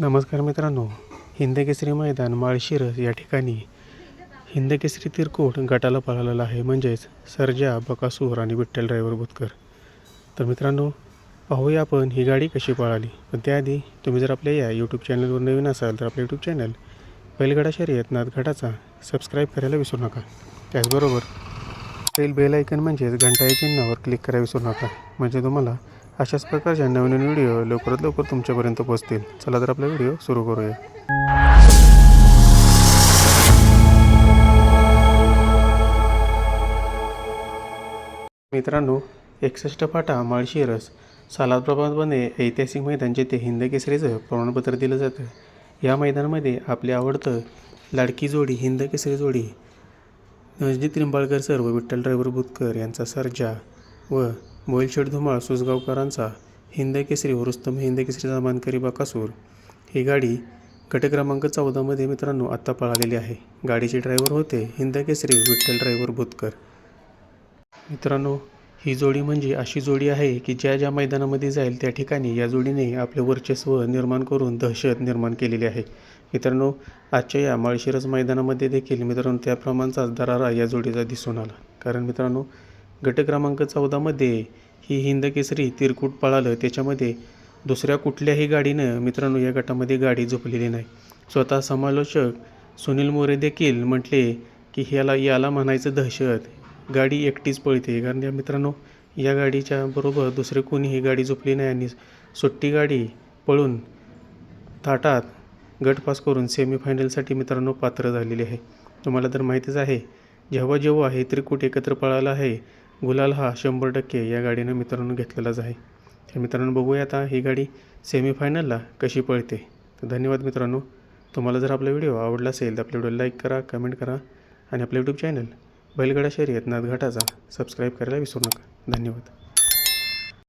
नमस्कार मित्रांनो हिंदकेसरी मैदान माळशिरस या ठिकाणी हिंदकेसरी तिरकोट गटाला पळालेला आहे. म्हणजेच सर्जा बकासूर आणि विठ्ठल ड्रायव्हर बुतकर. तर मित्रांनो पाहूया आपण ही गाडी कशी पळाली. पण त्याआधी तुम्ही जर आपल्या या यूट्यूब चॅनलवर नवीन असाल तर आपलं यूट्यूब चॅनल बैलगाडा शर्यत नादघाटाचा सबस्क्राईब करायला विसरू नका. त्याचबरोबर बेल बेल ऐकन म्हणजेच घंटा या चिन्हावर क्लिक करायला विसरू नका. म्हणजे तुम्हाला अशाच प्रकारच्या नवीन नवीन व्हिडिओ लवकरात लवकर तुमच्यापर्यंत पोहोचतील. चला तर आपला व्हिडिओ सुरू करूया. मित्रांनो एकसष्ट फाटा माळशिरस सालाप्रमाणे ऐतिहासिक मैदान जेथे हिंद केसरीचं प्रमाणपत्र दिलं जातं. या मैदानामध्ये आपले आवडतं लाडकी जोडी हिंद केसरी जोडी नजनीत त्रिंबाळकर सर व विठ्ठल ड्रायव्हर बुतकर यांचा सर्जा व मोईलशेठ धुमाळ सुसगावकरांचा हिंद केसरी व रुस्तम हिंद केसरीचा मानकरी बाकासूर. ही गाडी गट क्रमांक चौदामध्ये मित्रांनो आत्ता पळालेली आहे. गाडीचे ड्रायव्हर होते हिंद केसरी विठ्ठल ड्रायव्हर भुतकर मित्रांनो ही जोडी म्हणजे अशी जोडी आहे की ज्या ज्या मैदानामध्ये जाईल त्या ठिकाणी या जोडीने आपले वर्चस्व निर्माण करून दहशत निर्माण केलेली आहे. मित्रांनो आजच्या या माळशिरस मैदानामध्ये देखील मित्रांनो त्याप्रमाणचाच दरारा या जोडीचा दिसून आला. कारण मित्रांनो गट क्रमांक चौदामध्ये ही हिंद केसरी तिरकूट पळालं. त्याच्यामध्ये दुसऱ्या कुठल्याही गाडीनं मित्रांनो या गटामध्ये गाडी झोपलेली नाही. स्वतः समालोचक सुनील मोरे देखील म्हटले की ह्याला याला म्हणायचं दहशत. गाडी एकटीच पळते. कारण या मित्रांनो या गाडीच्या बरोबर दुसरे कोणीही गाडी झोपली नाही आणि सुट्टी गाडी पळून थाटात गट पास करून सेमीफायनलसाठी मित्रांनो पात्र झालेली आहे. तुम्हाला तर माहितीच आहे जेव्हा जेव्हा हे त्रिकूट एकत्र पळाला आहे गुलाल हा शंभर टक्के या गाडीनं मित्रांनो घेतलेलाच आहे. तर मित्रांनो बघूया आता ही गाडी सेमीफायनलला कशी पळते. तर धन्यवाद मित्रांनो. तुम्हाला जर आपला व्हिडिओ आवडला असेल तर आपल्या व्हिडिओला लाईक करा कमेंट करा आणि आपलं यूट्यूब चॅनल बैलगाडा शर्यत नादघाटाचा सबस्क्राईब करायला विसरू नका. धन्यवाद.